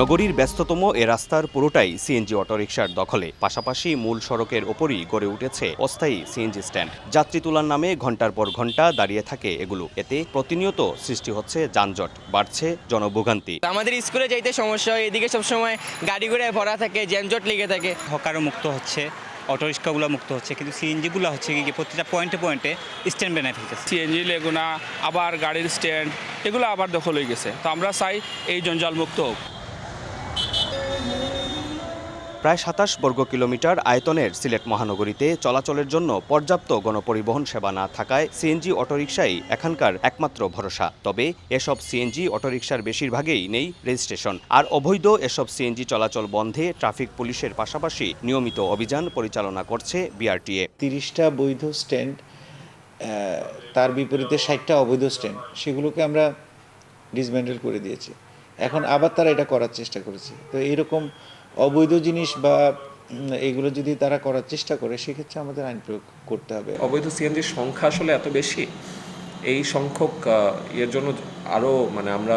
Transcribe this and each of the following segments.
নগরীর ব্যস্ততম এ রাস্তার পুরোটাই সিএনজি অটোরিকশার দখলে। পাশাপাশি মূল সড়কের ওপরই গড়ে উঠেছে অস্থায়ী সিএনজি স্ট্যান্ড। যাত্রী তোলার নামে ঘণ্টার পর ঘণ্টা দাঁড়িয়ে থাকে এগুলো। এতে প্রতিনিয়ত সৃষ্টি হচ্ছে যানজট বাড়ছে জনভোগান্তি। আমাদের স্কুলে যাইতে সমস্যা হয় এদিকে সবসময় গাড়ি ঘোড়ায় ভরা থাকে যানজট লেগে থাকে। হকারও মুক্ত হচ্ছে অটো রিক্সাগুলো মুক্ত হচ্ছে কিন্তু সিএনজিগুলো হচ্ছে কি প্রতিটা পয়েন্টে পয়েন্টে স্ট্যান্ড বানায় ফেলতেছে। সিএনজি লেগুনা আবার গাড়ির স্ট্যান্ড এগুলো আবার দখল হয়ে গেছে। তো আমরা চাই এই জঞ্জাল মুক্ত হোক। প্রায় সাতাশ বর্গ কিলোমিটার আয়তনের সিলেট মহানগরীতে চলাচলের জন্য পর্যাপ্ত গণপরিবহন সেবা না থাকায় সিএনজি অটোরিকশাই এখানকার একমাত্র ভরসা। তবে এসব সিএনজি অটোরিকশার বেশিরভাগেই নেই রেজিস্ট্রেশন। আর অবৈধ এসব সিএনজি চলাচল বন্ধে ট্রাফিক পুলিশের পাশাপাশি নিয়মিত অভিযান পরিচালনা করছে বিআরটিএ। তিরিশটা বৈধ স্ট্যান্ড তার বিপরীতে ষাটটা অবৈধ স্ট্যান্ড, সেগুলোকে আমরা ডিসমেন্টেল করে দিয়েছি। এখন আবার তারা এটা করার চেষ্টা করেছে। তো এইরকম অবৈধ জিনিস বা এগুলো যদি তারা করার চেষ্টা করে সেক্ষেত্রে আমাদের আইন প্রয়োগ করতে হবে। অবৈধ সিএনজির সংখ্যা আসলে এত বেশি এই সংখ্যক এর জন্য আরও মানে আমরা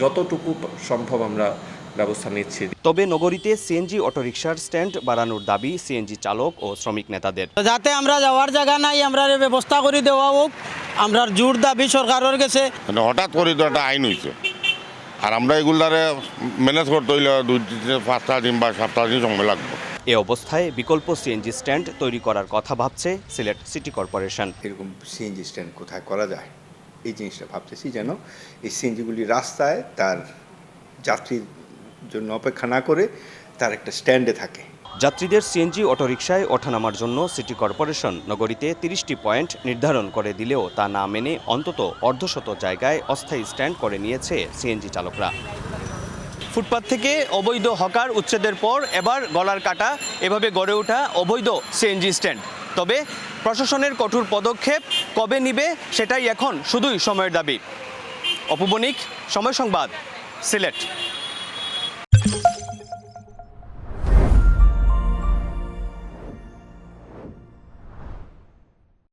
যতটুকু সম্ভব আমরা ব্যবস্থা নিচ্ছি। তবে নগরীতে সিএনজি অটোরিকশার স্ট্যান্ড বাড়ানোর দাবি সিএনজি চালক ও শ্রমিক নেতাদের। যাতে আমরা যাওয়ার জায়গা নাই আমরা ব্যবস্থা করে দেওয়া হোক। আমরা জোর দাবি সরকারের কাছে। মানে হঠাৎ করে তো একটা আইন হয়েছে আর আমরা এগুলারে ম্যানেজ করতে হইলে দুই পাঁচটা দিন বা সাতটা দিন সময় লাগবে। এ অবস্থায় বিকল্প সিএনজি স্ট্যান্ড তৈরি করার কথা ভাবছে সিলেট সিটি কর্পোরেশন এরকম সিএনজি স্ট্যান্ড কোথায় করা যায়? এই জিনিসটা ভাবতেছি যেন এই সিএনজিগুলি রাস্তায় তার যাত্রীর জন্য অপেক্ষা না করে তার একটা স্ট্যান্ডে থাকে। যাত্রীদের সিএনজি অটোরিকশায় ওঠানামার জন্য সিটি কর্পোরেশন নগরীতে তিরিশটি পয়েন্ট নির্ধারণ করে দিলেও তা না মেনে অন্তত অর্ধশত জায়গায় অস্থায়ী স্ট্যান্ড করে নিয়েছে সিএনজি চালকরা। ফুটপাত থেকে অবৈধ হকার উচ্ছেদের পর এবার গলার কাটা, এভাবে গড়ে ওঠা অবৈধ সিএনজি স্ট্যান্ড। তবে প্রশাসনের কঠোর পদক্ষেপ কবে নিবে সেটাই এখন শুধুই সময়ের দাবি। অপবণিক সময় সংবাদ, সিলেট।